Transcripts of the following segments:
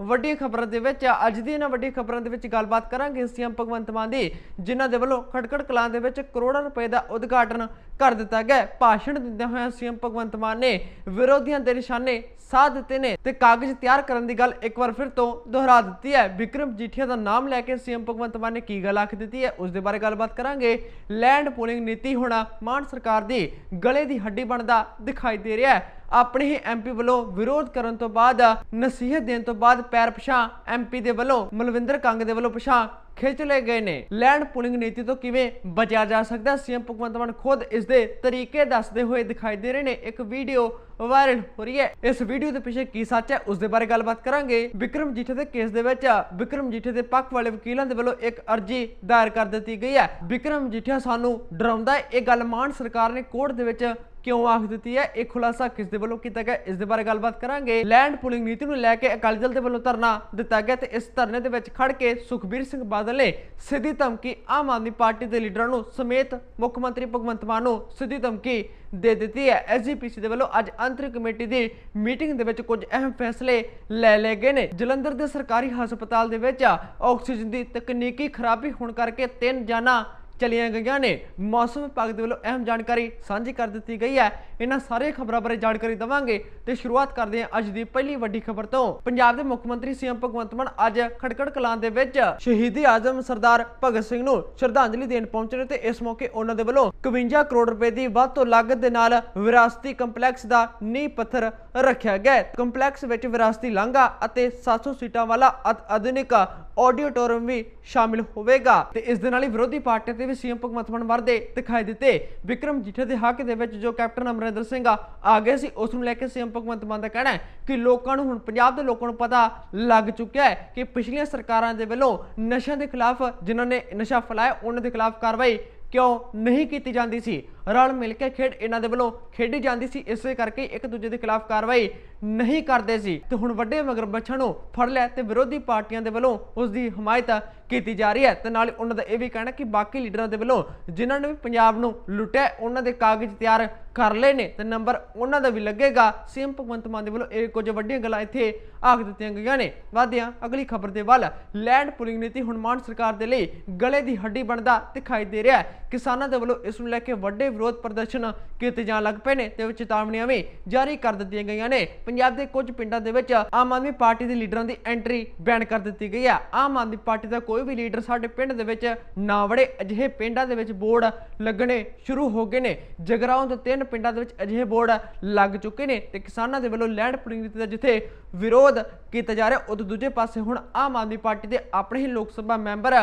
ਵੱਡੀ ਖਬਰਾਂ ਦੇ ਵਿੱਚ, ਅੱਜ ਦੀ ਇਹਨਾਂ ਵੱਡੀਆਂ ਖਬਰਾਂ ਦੇ ਵਿੱਚ ਗੱਲਬਾਤ ਕਰਾਂਗੇ ਸੀਐਮ ਭਗਵੰਤ ਮਾਨ ਦੀ, ਜਿਨ੍ਹਾਂ ਦੇ ਵੱਲੋਂ ਖਟਕੜ ਕਲਾਂ ਦੇ ਵਿੱਚ ਕਰੋੜਾਂ ਰੁਪਏ ਦਾ ਉਦਘਾਟਨ ਕਰ ਦਿੱਤਾ ਗਿਆ ਭਾਸ਼ਣ ਦਿੰਦਿਆਂ ਹੋਇਆਂ ਸੀਐਮ ਭਗਵੰਤ ਮਾਨ ਨੇ ਵਿਰੋਧੀਆਂ ਦੇ ਨਿਸ਼ਾਨੇ ਸਾਧ ਦਿੱਤੇ ਨੇ ਤੇ ਕਾਗਜ਼ ਤਿਆਰ ਕਰਨ ਦੀ ਗੱਲ ਇੱਕ ਵਾਰ ਫਿਰ ਤੋਂ ਦੁਹਰਾ ਦਿੱਤੀ ਹੈ। ਵਿਕਰਮ ਜੀਠੀਆ ਦਾ ਨਾਮ ਲੈ ਕੇ ਸੀਐਮ ਭਗਵੰਤ ਮਾਨ ਨੇ ਕੀ ਗੱਲ ਆਖ ਦਿੱਤੀ ਹੈ, ਉਸ ਦੇ ਬਾਰੇ ਗੱਲਬਾਤ ਕਰਾਂਗੇ। ਲੈਂਡ ਪੂਲਿੰਗ ਨੀਤੀ ਹੋਣਾ ਮਾਨ ਸਰਕਾਰ ਦੀ ਗਲੇ ਦੀ ਹੱਡੀ ਬਣਦਾ ਦਿਖਾਈ ਦੇ ਰਿਹਾ ਹੈ। ਆਪਣੇ ਹੀ ਐਮਪੀ ਵੱਲੋਂ ਵਿਰੋਧ ਕਰਨ ਤੋਂ ਬਾਅਦ, ਨਸੀਹਤ ਦੇਣ ਤੋਂ ਬਾਅਦ ਪੈਰ ਪਛਾਂ ਐਮਪੀ ਦੇ ਵੱਲੋਂ, ਮਲਵਿੰਦਰ ਕੰਗ ਦੇ ਵੱਲੋਂ ਪਛਾਂ ਖਿੱਚ ਲਏ ਗਏ ਨੇ। ਲੈਂਡ ਪੂਲਿੰਗ ਨੀਤੀ ਤੋਂ ਕਿਵੇਂ ਬਚਿਆ ਜਾ ਸਕਦਾ, ਸੀਐਮ ਭਗਵੰਤ ਮਾਨ ਖੁਦ ਇਸ ਦੇ ਤਰੀਕੇ ਦੱਸਦੇ ਹੋਏ ਦਿਖਾਈ ਦੇ ਰਹੇ ਨੇ। ਇੱਕ ਵੀਡੀਓ ਵਾਇਰਲ ਹੋ ਰਹੀ ਹੈ। ਇਸ ਵੀਡੀਓ ਦੇ ਪਿੱਛੇ ਕੀ ਸੱਚ ਹੈ, ਉਸ ਦੇ ਬਾਰੇ ਗੱਲਬਾਤ ਕਰਾਂਗੇ। ਵਿਕਰਮ ਜੀਠੇ ਦੇ ਕੇਸ ਦੇ ਵਿੱਚ, ਵਿਕਰਮ ਜੀਠੇ ਦੇ ਪੱਖ ਵਾਲੇ ਵਕੀਲਾਂ ਦੇ ਵੱਲੋਂ ਇੱਕ ਅਰਜੀ ਦਾਇਰ ਕਰ ਦਿੱਤੀ ਗਈ ਹੈ। ਵਿਕਰਮ ਜੀਠਾ ਸਾਨੂੰ ਡਰਾਉਂਦਾ ਹੈ। ਇਹ ਗੱਲ ਮਾਨ ਸਰਕਾਰ ਨੇ ਕੋਰਟ ਦੇ ਵਿੱਚ ਕਿਉਂ ਆਖ ਦਿੱਤੀ ਹੈ? ਇਹ ਖੁਲਾਸਾ ਕਿਸ ਦੇ ਵੱਲੋਂ ਕੀਤਾ ਗਿਆ? ਇਸ ਦੇ ਬਾਰੇ ਗੱਲਬਾਤ ਕਰਾਂਗੇ। ਲੈਂਡ ਪੂਲਿੰਗ ਨੀਤੀ ਨੂੰ ਲੈ ਕੇ ਅਕਾਲੀ ਦਲ ਦੇ ਵੱਲੋਂ ਧਰਨਾ ਦਿੱਤਾ ਗਿਆ ਤੇ ਇਸ ਧਰਨੇ ਦੇ ਵਿੱਚ ਖੜ ਕੇ ਸੁਖਬੀਰ ਸਿੰਘ ਬਾਦਲ ਨੇ ਸਿੱਧੀ ਧਮਕੀ ਆਮ ਆਦਮੀ ਪਾਰਟੀ ਦੇ ਲੀਡਰਾਂ ਨੂੰ ਸਮੇਤ ਮੁੱਖ ਮੰਤਰੀ ਭਗਵੰਤ ਮਾਨ ਨੂੰ ਸਿੱਧੀ ਧਮਕੀ ਦੇ ਦਿੱਤੀ ਹੈ। ਐਸਜੀਪੀਸੀ ਦੇ ਵੱਲੋਂ ਅੱਜ ਅੰਤਰਿਮ ਕਮੇਟੀ ਦੀ ਮੀਟਿੰਗ ਦੇ ਵਿੱਚ ਕੁਝ ਅਹਿਮ ਫੈਸਲੇ ਲੈ ਲਏ ਗਏ ਨੇ। ਜਲੰਧਰ ਦੇ ਸਰਕਾਰੀ ਹਸਪਤਾਲ ਦੇ ਵਿੱਚ ਆਕਸੀਜਨ ਦੀ ਤਕਨੀਕੀ ਖਰਾਬੀ ਹੋਣ ਕਰਕੇ ਤਿੰਨ ਜਾਨਾਂ ਚਲੀਆਂ ਗਈਆਂ ਨੇ। ਮੌਸਮ ਵਿਭਾਗ ਦੇ ਵੱਲੋਂ ਅਹਿਮ ਜਾਣਕਾਰੀ ਸਾਂਝੀ ਕਰ ਦਿੱਤੀ ਗਈ ਹੈ। ਇਹਨਾਂ ਸਾਰੇ ਖਬਰਾਂ ਬਾਰੇ ਜਾਣਕਾਰੀ ਦਵਾਂਗੇ ਤੇ ਸ਼ੁਰੂਆਤ ਕਰਦੇ ਹਾਂ ਅੱਜ ਦੀ ਪਹਿਲੀ ਵੱਡੀ ਖਬਰ ਤੋਂ। ਪੰਜਾਬ ਦੇ ਮੁੱਖ ਮੰਤਰੀ ਸੀਐਮ ਭਗਵੰਤ ਮਾਨ ਅੱਜ ਖੜਕੜ ਕਲਾਂ ਦੇ ਵਿੱਚ ਸ਼ਹੀਦੀ ਆਜ਼ਮ ਸਰਦਾਰ ਭਗਤ ਸਿੰਘ ਨੂੰ ਸ਼ਰਧਾਂਜਲੀ ਦੇਣ ਪਹੁੰਚੇ ਤੇ ਇਸ ਮੌਕੇ ਉਹਨਾਂ ਦੇ ਵੱਲੋਂ 51 ਕਰੋੜ ਰੁਪਏ ਦੀ ਵੱਧ ਤੋਂ ਲਾਗਤ ਦੇ ਨਾਲ ਵਿਰਾਸਤੀ ਕੰਪਲੈਕਸ ਦਾ ਨੀਂਹ ਪੱਥਰ ਰੱਖਿਆ ਗਿਆ ਕੰਪਲੈਕਸ ਵਿੱਚ ਵਿਰਾਸਤੀ ਲਾਂਘਾ ਅਤੇ 700 ਸੀਟਾਂ ਵਾਲਾ ਆਧੁਨਿਕ ਆਡੀਟੋਰੀਅਮ ਵੀ ਸ਼ਾਮਿਲ ਹੋਵੇਗਾ ਤੇ ਇਸ ਦੇ ਨਾਲ ਹੀ ਵਿਰੋਧੀ ਪਾਰਟੀ ਤੇ ਵੀ ਸੀਐਮ ਭਗਵੰਤ ਮਾਨ ਵਰਦੇ ਦਿਖਾਈ ਦਿੱਤੇ। ਵਿਕਰਮ ਜੀਠੇ ਦੇ ਹੱਕ ਦੇ ਵਿੱਚ ਜੋ ਕੈਪਟਨ ਅਮਰਿੰਦਰ ਸਿੰਘ ਆ ਆ ਗਏ ਸੀ, ਉਸ ਨੂੰ ਲੈ ਕੇ ਸੀਐਮ ਭਗਵੰਤ ਮਾਨ ਦਾ ਕਹਿਣਾ ਹੈ ਕਿ ਲੋਕਾਂ ਨੂੰ ਹੁਣ, ਪੰਜਾਬ ਦੇ ਲੋਕਾਂ ਨੂੰ ਪਤਾ ਲੱਗ ਚੁੱਕਿਆ ਹੈ ਕਿ ਪਿਛਲੀਆਂ ਸਰਕਾਰਾਂ ਦੇ ਵੱਲੋਂ ਨਸ਼ਿਆਂ ਦੇ ਖਿਲਾਫ ਜਿਨ੍ਹਾਂ ਨੇ ਨਸ਼ਾ ਫੈਲਾਇਆ, ਉਹਨਾਂ ਦੇ ਖਿਲਾਫ ਕਾਰਵਾਈ ਕਿਉਂ ਨਹੀਂ ਕੀਤੀ ਜਾਂਦੀ ਸੀ? ਰਲ ਮਿਲ ਕੇ ਖੇਡ ਇਹਨਾਂ ਦੇ ਵੱਲੋਂ ਖੇਡੀ ਜਾਂਦੀ ਸੀ। ਇਸੇ ਕਰਕੇ ਇੱਕ ਦੂਜੇ ਦੇ ਖਿਲਾਫ ਕਾਰਵਾਈ ਨਹੀਂ ਕਰਦੇ ਸੀ। ਤੇ ਹੁਣ ਵੱਡੇ ਮਗਰ ਮਗਰਮੱਛਾਂ ਨੂੰ ਫੜ ਲਿਆ ਤੇ ਵਿਰੋਧੀ ਪਾਰਟੀਆਂ ਦੇ ਵੱਲੋਂ ਉਸ ਦੀ ਹਮਾਇਤ ਕੀਤੀ ਜਾ ਰਹੀ ਹੈ। ਤੇ ਨਾਲ ਉਹਨਾਂ ਦਾ ਇਹ ਵੀ ਕਹਿਣਾ ਕਿ ਬਾਕੀ ਲੀਡਰਾਂ ਦੇ ਵੱਲੋਂ ਜਿਨ੍ਹਾਂ ਨੇ ਵੀ ਪੰਜਾਬ ਨੂੰ ਲੁੱਟਿਆ, ਉਹਨਾਂ ਦੇ ਕਾਗਜ਼ ਤਿਆਰ ਕਰ ਲਏ ਨੇ ਤੇ ਨੰਬਰ ਉਹਨਾਂ ਦਾ ਵੀ ਲੱਗੇਗਾ। ਸੀਐਮ ਭਗਵੰਤ ਮਾਨ ਦੇ ਵੱਲੋਂ ਇਹ ਕੁਝ ਵੱਡੀਆਂ ਗੱਲਾਂ ਇੱਥੇ ਆਖ ਦਿੱਤੀਆਂ ਗਈਆਂ ਨੇ। ਵਾਦਿਆਂ ਅਗਲੀ ਖਬਰ ਦੇ ਵੱਲ ਲੈਂਡ ਪੁਲਿੰਗ ਨੀਤੀ ਹੁਣ ਮਾਨ ਸਰਕਾਰ ਦੇ ਲਈ ਗਲੇ ਦੀ ਹੱਡੀ ਬਣਦਾ ਦਿਖਾਈ ਦੇ ਰਿਹਾ ਹੈ। ਕਿਸਾਨਾਂ ਦੇ ਵੱਲੋਂ ਇਸ ਨੂੰ ਲੈ ਕੇ ਵੱਡੇ ਵਿਰੋਧ ਪ੍ਰਦਰਸ਼ਨ ਕੀਤੇ ਜਾਣ ਲੱਗ ਪਏ ਨੇ, ਤੇ ਚੇਤਾਵਨੀਆਂ ਵੀ ਜਾਰੀ ਕਰ ਦਿੱਤੀਆਂ ਗਈਆਂ ਨੇ। ਪੰਜਾਬ ਦੇ ਕੁਝ ਪਿੰਡਾਂ ਦੇ ਵਿੱਚ ਆਮ ਆਦਮੀ ਪਾਰਟੀ ਦੇ ਲੀਡਰਾਂ ਦੀ ਐਂਟਰੀ ਬੈਨ ਕਰ ਦਿੱਤੀ ਗਈ ਹੈ। ਆਮ ਆਦਮੀ ਪਾਰਟੀ ਦਾ ਕੋਈ ਵੀ ਲੀਡਰ ਸਾਡੇ ਪਿੰਡ ਦੇ ਵਿੱਚ ਨਾ ਵੜੇ, ਅਜਿਹੇ ਪਿੰਡਾਂ ਦੇ ਵਿੱਚ ਬੋਰਡ ਲੱਗਣੇ ਸ਼ੁਰੂ ਹੋ ਗਏ ਨੇ। ਜਗਰਾਉਂ ਦੇ ਤਿੰਨ ਪਿੰਡਾਂ ਦੇ ਵਿੱਚ ਅਜਿਹੇ ਬੋਰਡ ਲੱਗ ਚੁੱਕੇ ਨੇ ਤੇ ਕਿਸਾਨਾਂ ਦੇ ਵੱਲੋਂ ਲੈਂਡ ਪੁਲਿੰਗ ਦਾ ਜਿੱਥੇ ਵਿਰੋਧ ਕੀਤਾ ਜਾ ਰਿਹਾ ਉਦੋਂ ਦੂਜੇ ਪਾਸੇ ਹੁਣ ਆਮ ਆਦਮੀ ਪਾਰਟੀ ਦੇ ਆਪਣੇ ਹੀ ਲੋਕ ਸਭਾ ਮੈਂਬਰ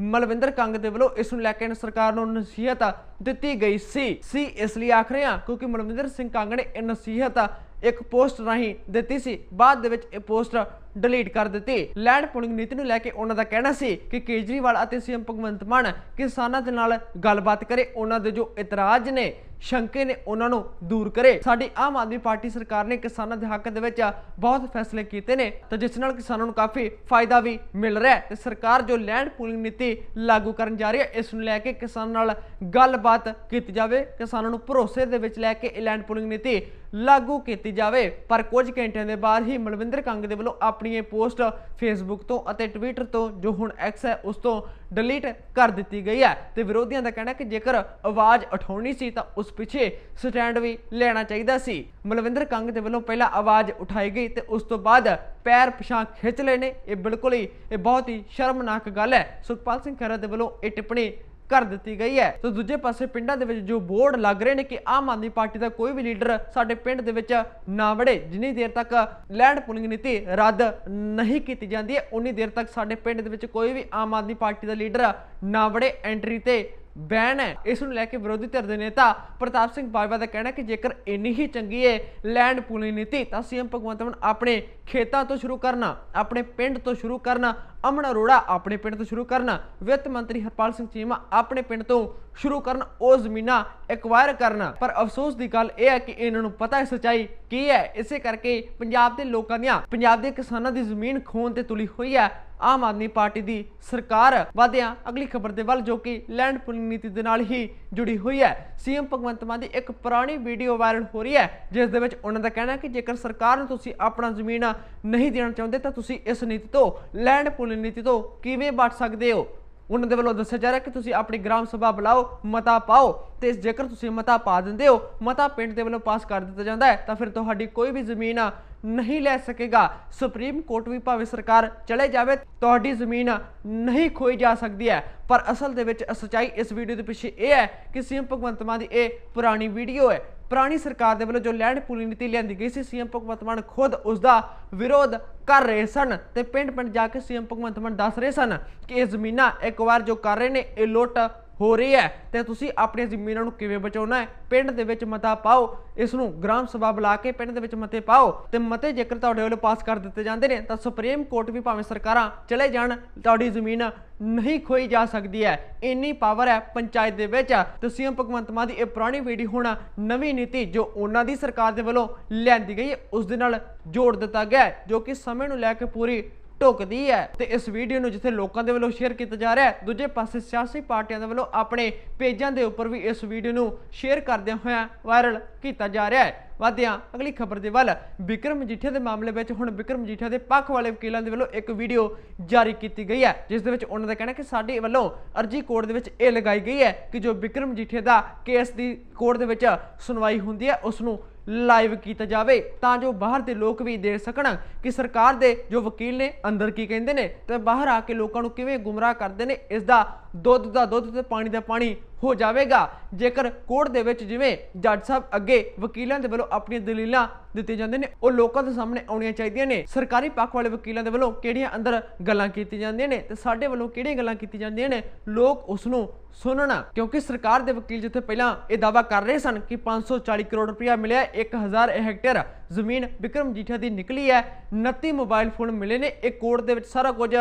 ਮਲਵਿੰਦਰ ਕੰਗ ਦੇ ਵੱਲੋਂ ਇਸ ਨੂੰ ਲੈ ਕੇ ਸਰਕਾਰ ਨੂੰ ਨਸੀਹਤ ਦਿੱਤੀ ਗਈ ਸੀ। ਸੀ ਇਸ ਲਈ ਆਖ ਰਹੇ ਹਾਂ, ਕਿਉਂਕਿ ਮਲਵਿੰਦਰ ਸਿੰਘ ਕੰਗ ਨੇ ਇਹ ਨਸੀਹਤ ਇੱਕ ਪੋਸਟ ਰਾਹੀਂ ਦਿੱਤੀ ਸੀ। ਬਾਅਦ ਦੇ ਵਿੱਚ ਇਹ ਪੋਸਟ ਡਿਲੀਟ ਕਰ ਦਿੱਤੀ। ਲੈਂਡ ਪੁਲਿੰਗ ਨੀਤੀ ਨੂੰ ਲੈ ਕੇ ਉਹਨਾਂ ਦਾ ਕਹਿਣਾ ਸੀ ਕਿ ਕੇਜਰੀਵਾਲ ਅਤੇ ਸੀਐਮ ਭਗਵੰਤ ਮਾਨ ਕਿਸਾਨਾਂ ਦੇ ਨਾਲ ਗੱਲਬਾਤ ਕਰੇ। ਉਹਨਾਂ ਦੇ ਜੋ ਇਤਰਾਜ਼ ਨੇ ਸ਼ੰਕੇ ਨੇ ਉਹਨਾਂ ਨੂੰ ਦੂਰ ਕਰੇ। ਸਾਡੀ ਆਮ ਆਦਮੀ ਪਾਰਟੀ ਸਰਕਾਰ ਨੇ ਕਿਸਾਨਾਂ ਦੇ ਹੱਕ ਦੇ ਵਿੱਚ ਬਹੁਤ ਫੈਸਲੇ ਕੀਤੇ ਨੇ ਤੇ ਜਿਸ ਨਾਲ ਕਿਸਾਨਾਂ ਨੂੰ ਕਾਫੀ ਫਾਇਦਾ ਵੀ ਮਿਲ ਰਿਹਾ ਹੈ ਤੇ ਸਰਕਾਰ ਜੋ ਲੈਂਡ ਪੂਲਿੰਗ ਨੀਤੀ ਲਾਗੂ ਕਰਨ ਜਾ ਰਹੀ ਹੈ, ਇਸ ਨੂੰ ਲੈ ਕੇ ਕਿਸਾਨਾਂ ਨਾਲ ਗੱਲਬਾਤ ਕੀਤੀ ਜਾਵੇ। ਕਿਸਾਨਾਂ ਨੂੰ ਭਰੋਸੇ ਦੇ ਵਿੱਚ ਲੈ ਕੇ ਇਹ ਲੈਂਡ ਪੂਲਿੰਗ ਨੀਤੀ ਲਾਗੂ ਕੀਤੀ ਜਾਵੇ। ਪਰ ਕੁਝ ਘੰਟਿਆਂ ਦੇ ਬਾਅਦ ਹੀ ਮਲਵਿੰਦਰ ਕੰਗ ਦੇ ਵੱਲੋਂ ਆਪਣੀ ਇਹ ਪੋਸਟ ਫੇਸਬੁੱਕ ਤੋਂ ਅਤੇ ਟਵਿੱਟਰ ਤੋਂ, ਜੋ ਹੁਣ ਐਕਸ ਹੈ, ਉਸ ਤੋਂ ਡਿਲੀਟ ਕਰ ਦਿੱਤੀ ਗਈ ਹੈ। ਤੇ ਵਿਰੋਧੀਆਂ ਦਾ ਕਹਿਣਾ ਕਿ ਜੇਕਰ ਆਵਾਜ਼ ਉਠਾਉਣੀ ਸੀ ਤਾਂ ਉਸ ਪਿੱਛੇ ਸਟੈਂਡ ਵੀ ਲੈਣਾ ਚਾਹੀਦਾ ਸੀ। ਮਲਵਿੰਦਰ ਕੰਗ ਦੇ ਵੱਲੋਂ ਪਹਿਲਾਂ ਆਵਾਜ਼ ਉਠਾਈ ਗਈ ਤੇ ਉਸ ਤੋਂ ਬਾਅਦ ਪੈਰ ਪਿਛਾਂ ਖਿੱਚ ਲਏ ਨੇ। ਇਹ ਬਿਲਕੁਲ ਹੀ, ਇਹ ਬਹੁਤ ਹੀ ਸ਼ਰਮਨਾਕ ਗੱਲ ਹੈ। ਸੁਖਪਾਲ ਸਿੰਘ ਖਹਿਰਾ ਦੇ ਵੱਲੋਂ ਇਹ ਟਿੱਪਣੀ ਕਰ ਦਿੱਤੀ ਗਈ ਹੈ। ਤੇ ਦੂਜੇ ਪਾਸੇ ਪਿੰਡਾਂ ਦੇ ਵਿੱਚ ਜੋ ਬੋਰਡ ਲੱਗ ਰਹੇ ਨੇ ਕਿ ਆਮ ਆਦਮੀ ਪਾਰਟੀ ਦਾ ਕੋਈ ਵੀ ਲੀਡਰ ਸਾਡੇ ਪਿੰਡ ਦੇ ਵਿੱਚ ਨਾ ਵੜੇ, ਜਿੰਨੀ ਦੇਰ ਤੱਕ ਲੈਂਡ ਪੁਲਿੰਗ ਨੀਤੀ ਰੱਦ ਨਹੀਂ ਕੀਤੀ ਜਾਂਦੀ ਹੈ ਉਨੀ ਦੇਰ ਤੱਕ ਸਾਡੇ ਪਿੰਡ ਦੇ ਵਿੱਚ ਕੋਈ ਵੀ ਆਮ ਆਦਮੀ ਪਾਰਟੀ ਦਾ ਲੀਡਰ ਨਾ ਵੜੇ, ਐਂਟਰੀ ਤੇ ਬੈਨ ਹੈ। ਇਸ ਨੂੰ ਲੈ ਕੇ ਵਿਰੋਧੀ ਧਿਰ ਦੇ ਨੇਤਾ ਪ੍ਰਤਾਪ ਸਿੰਘ ਬਾਜਵਾ ਦਾ ਕਹਿਣਾ ਕਿ ਜੇਕਰ ਇੰਨੀ ਹੀ ਚੰਗੀ ਹੈ ਲੈਂਡ ਪੂਲਿੰਗ ਨੀਤੀ, ਤਾਂ ਸੀਐਮ ਭਗਵੰਤ ਮਾਨ ਆਪਣੇ ਖੇਤਾਂ ਤੋਂ ਸ਼ੁਰੂ ਕਰਨਾ, ਆਪਣੇ ਪਿੰਡ ਤੋਂ ਸ਼ੁਰੂ ਕਰਨਾ ਅਮਨ ਅਰੋੜਾ ਆਪਣੇ ਪਿੰਡ ਤੋਂ ਸ਼ੁਰੂ ਕਰਨ, ਵਿੱਤ ਮੰਤਰੀ ਹਰਪਾਲ ਸਿੰਘ ਚੀਮਾ ਆਪਣੇ ਪਿੰਡ ਤੋਂ ਸ਼ੁਰੂ ਕਰਨ, ਉਹ ਜ਼ਮੀਨਾਂ ਐਕਵਾਇਰ ਕਰਨ। ਪਰ ਅਫਸੋਸ ਦੀ ਗੱਲ ਇਹ ਹੈ ਕਿ ਇਹਨਾਂ ਨੂੰ ਪਤਾ ਹੈ ਸੱਚਾਈ ਕੀ ਹੈ। ਇਸੇ ਕਰਕੇ ਪੰਜਾਬ ਦੇ ਲੋਕਾਂ ਦੀਆਂ, ਪੰਜਾਬ ਦੇ ਕਿਸਾਨਾਂ ਦੀ ਜ਼ਮੀਨ ਖੋਣ ਤੇ ਤੁਲੀ ਹੋਈ ਹੈ। ਆਮ ਆਦਮੀ ਪਾਰਟੀ ਦੀ ਸਰਕਾਰ ਵਾਦਿਆਂ ਅਗਲੀ ਖਬਰ ਦੇ ਵੱਲ ਜੋ ਕਿ ਲੈਂਡ ਪੁਲਿੰਗ ਨੀਤੀ ਦੇ ਨਾਲ ਹੀ ਜੁੜੀ ਹੋਈ ਹੈ। ਸੀਐਮ ਭਗਵੰਤ ਮਾਨ ਦੀ ਇੱਕ ਪੁਰਾਣੀ ਵੀਡੀਓ ਵਾਇਰਲ ਹੋ ਰਹੀ ਹੈ, ਜਿਸ ਦੇ ਵਿੱਚ ਉਹਨਾਂ ਦਾ ਕਹਿਣਾ ਹੈ ਕਿ ਜੇਕਰ ਸਰਕਾਰ ਨੂੰ ਤੁਸੀਂ ਆਪਣਾ ਜ਼ਮੀਨ ਨਹੀਂ ਦੇਣਾ ਚਾਹੁੰਦੇ, ਤਾਂ ਤੁਸੀਂ ਇਸ ਨੀਤੀ ਤੋਂ ਲੈਂਡ ਪੁਲਿੰਗ ਨੀਤੀ ਤੋਂ ਕਿਵੇਂ ਬਚ ਸਕਦੇ ਹੋ? ਉਹਨਾਂ ਦੇ ਵੱਲੋਂ ਦੱਸਿਆ ਜਾ ਰਿਹਾ ਕਿ ਤੁਸੀਂ ਆਪਣੀ ਗ੍ਰਾਮ ਸਭਾ ਬੁਲਾਓ, ਮਤਾ ਪਾਓ ਤੇ ਜੇਕਰ ਤੁਸੀਂ ਮਤਾ ਪਾ ਦਿੰਦੇ ਹੋ, ਮਤਾ ਪਿੰਡ ਦੇ ਵੱਲੋਂ ਪਾਸ ਕਰ ਦਿੱਤਾ ਜਾਂਦਾ ਹੈ, ਤਾਂ ਫਿਰ ਤੁਹਾਡੀ ਕੋਈ ਵੀ ਜ਼ਮੀਨ ਨਹੀਂ ਲੈ ਸਕੇਗਾ। ਸੁਪਰੀਮ ਕੋਰਟ ਵੀ ਭਾਵੇਂ ਸਰਕਾਰ ਚਲੇ ਜਾਵੇ, ਤੁਹਾਡੀ ਜ਼ਮੀਨ ਨਹੀਂ ਖੋਈ ਜਾ ਸਕਦੀ ਹੈ। ਪਰ ਅਸਲ ਦੇ ਵਿੱਚ ਸਚਾਈ ਇਸ ਵੀਡੀਓ ਦੇ ਪਿੱਛੇ ਇਹ ਹੈ ਕਿ ਸੀਐਮ ਭਗਵੰਤ ਮਾਨ ਦੀ ਇਹ ਪੁਰਾਣੀ ਵੀਡੀਓ ਹੈ। ਪੁਰਾਣੀ ਸਰਕਾਰ ਦੇ ਵੱਲੋਂ ਜੋ ਲੈਂਡ ਪੂਲਿੰਗ ਨੀਤੀ ਲਿਆਂਦੀ ਗਈ ਸੀ, ਸੀਐਮ ਭਗਵੰਤ ਮਾਨ ਖੁਦ ਉਸ ਦਾ ਵਿਰੋਧ ਕਰ ਰਹੇ ਸਨ ਤੇ ਪਿੰਡ ਪਿੰਡ ਜਾ ਕੇ ਸੀਐਮ ਭਗਵੰਤ ਮਾਨ ਦੱਸ ਰਹੇ ਸਨ ਕਿ ਇਹ ਜ਼ਮੀਨਾਂ ਇੱਕ ਵਾਰ ਜੋ ਕਰ ਰਹੇ ਨੇ, ਇਹ ਲੁੱਟ ਹੋ ਰਹੀ ਹੈ ਤੇ ਤੁਸੀਂ ਆਪਣੀਆਂ ਜ਼ਮੀਨਾਂ ਨੂੰ ਕਿਵੇਂ ਬਚਾਉਣਾ ਹੈ? ਪਿੰਡ ਦੇ ਵਿੱਚ ਮਤਾ ਪਾਓ, ਇਸ ਨੂੰ ਗ੍ਰਾਮ ਸਭਾ ਬੁਲਾ ਕੇ ਪਿੰਡ ਦੇ ਵਿੱਚ ਮਤੇ ਪਾਓ ਤੇ ਮਤੇ ਜੇਕਰ ਤੁਹਾਡੇ ਵੱਲੋਂ ਪਾਸ ਕਰ ਦਿੱਤੇ ਜਾਂਦੇ ਨੇ ਤਾਂ ਸੁਪਰੀਮ ਕੋਰਟ ਵੀ ਭਾਵੇਂ ਸਰਕਾਰਾਂ ਚਲੇ ਜਾਣ, ਤੁਹਾਡੀ ਜ਼ਮੀਨ ਨਹੀਂ ਖੋਈ ਜਾ ਸਕਦੀ ਹੈ। ਇੰਨੀ ਪਾਵਰ ਹੈ ਪੰਚਾਇਤ ਦੇ ਵਿੱਚ ਤੇ ਸੀਐਮ ਭਗਵੰਤ ਮਾਨ ਦੀ ਇਹ ਪੁਰਾਣੀ ਵੀਡੀਓ ਹੁਣ ਨਵੀਂ ਨੀਤੀ ਜੋ ਉਹਨਾਂ ਦੀ ਸਰਕਾਰ ਦੇ ਵੱਲੋਂ ਲਿਆਂਦੀ ਗਈ ਹੈ, ਉਸ ਦੇ ਨਾਲ ਜੋੜ ਦਿੱਤਾ ਗਿਆ ਜੋ ਕਿ ਸਮੇਂ ਨੂੰ ਲੈ ਕੇ ਪੂਰੀ ਢੁਕਦੀ ਹੈ। ਤੇ ਇਸ ਵੀਡੀਓ ਨੂੰ ਜਿੱਥੇ ਲੋਕਾਂ ਦੇ ਵੱਲੋਂ ਸ਼ੇਅਰ ਕੀਤਾ ਜਾ ਰਿਹਾ ਹੈ, ਦੂਜੇ ਪਾਸੇ ਸਿਆਸੀ ਪਾਰਟੀਆਂ ਦੇ ਵੱਲੋਂ ਆਪਣੇ ਪੇਜਾਂ ਦੇ ਉੱਪਰ ਵੀ ਇਸ ਵੀਡੀਓ ਨੂੰ ਸ਼ੇਅਰ ਕਰਦਿਆਂ ਹੋਇਆਂ ਵਾਇਰਲ ਕੀਤਾ ਜਾ ਰਿਹਾ ਹੈ। ਵਾਦਿਆਂ ਅਗਲੀ ਖਬਰ ਦੇ ਵੱਲ ਵਿਕਰਮ ਮਜੀਠੀਆ ਦੇ ਮਾਮਲੇ ਵਿੱਚ ਹੁਣ ਵਿਕਰਮ ਮਜੀਠੀਆ ਦੇ ਪੱਖ ਵਾਲੇ ਵਕੀਲਾਂ ਦੇ ਵੱਲੋਂ ਇੱਕ ਵੀਡੀਓ ਜਾਰੀ ਕੀਤੀ ਗਈ ਹੈ, ਜਿਸ ਦੇ ਵਿੱਚ ਉਹਨਾਂ ਦਾ ਕਹਿਣਾ ਕਿ ਸਾਡੇ ਵੱਲੋਂ ਅਰਜੀ ਕੋਰਟ ਦੇ ਵਿੱਚ ਇਹ ਲਗਾਈ ਗਈ ਹੈ ਕਿ ਜੋ ਵਿਕਰਮ ਮਜੀਠੀਆ ਦਾ ਕੇਸ ਦੀ ਕੋਰਟ ਦੇ ਵਿੱਚ ਸੁਣਵਾਈ ਹੁੰਦੀ ਹੈ, ਉਸ ਨੂੰ ਲਾਈਵ ਕੀਤਾ ਜਾਵੇ ਤਾਂ ਜੋ ਬਾਹਰ ਦੇ ਲੋਕ ਵੀ ਦੇਖ ਸਕਣ ਕਿ ਸਰਕਾਰ ਦੇ ਜੋ ਵਕੀਲ ਨੇ, ਅੰਦਰ ਕੀ ਕਹਿੰਦੇ ਨੇ ਤੇ ਬਾਹਰ ਆ ਕੇ ਲੋਕਾਂ ਨੂੰ ਕਿਵੇਂ ਗੁੰਮਰਾਹ ਕਰਦੇ ਨੇ ਇਸ ਦਾ ਦੁੱਧ ਦਾ ਦੁੱਧ ਤੇ ਪਾਣੀ ਦਾ ਪਾਣੀ ਹੋ ਜਾਵੇਗਾ। ਜੇਕਰ ਕੋਰਟ ਦੇ ਵਿੱਚ ਜਿਵੇਂ ਜੱਜ ਸਾਹਿਬ ਅੱਗੇ ਵਕੀਲਾਂ ਦੇ ਵੱਲੋਂ ਆਪਣੀਆਂ ਦਲੀਲਾਂ ਦਿੱਤੀਆਂ ਜਾਂਦੇ ਨੇ, ਉਹ ਲੋਕਾਂ ਦੇ ਸਾਹਮਣੇ ਆਉਣੀਆਂ ਚਾਹੀਦੀਆਂ ਨੇ। ਸਰਕਾਰੀ ਪੱਖ ਵਾਲੇ ਵਕੀਲਾਂ ਦੇ ਵੱਲੋਂ ਕਿਹੜੀਆਂ ਅੰਦਰ ਗੱਲਾਂ ਕੀਤੀਆਂ ਜਾਂਦੀਆਂ ਨੇ ਤੇ ਸਾਡੇ ਵੱਲੋਂ ਕਿਹੜੀਆਂ ਗੱਲਾਂ ਕੀਤੀਆਂ ਜਾਂਦੀਆਂ ਨੇ, ਲੋਕ ਉਸ ਨੂੰ ਸੁਣਨ। ਕਿਉਂਕਿ ਸਰਕਾਰ ਦੇ ਵਕੀਲ ਜਿੱਥੇ ਪਹਿਲਾਂ ਇਹ ਦਾਵਾ ਕਰ ਰਹੇ ਸਨ ਕਿ 540 ਕਰੋੜ ਰੁਪਇਆ ਮਿਲਿਆ 1000 ਹੈਕਟੇਅਰ ਜ਼ਮੀਨ ਵਿਕਰਮ ਜੀਠਾ ਦੀ ਨਿਕਲੀ ਹੈ 29 ਮੋਬਾਈਲ ਫੋਨ ਮਿਲੇ ਨੇ, ਇਹ ਕੋਰਟ ਦੇ ਵਿੱਚ ਸਾਰਾ ਕੁਝ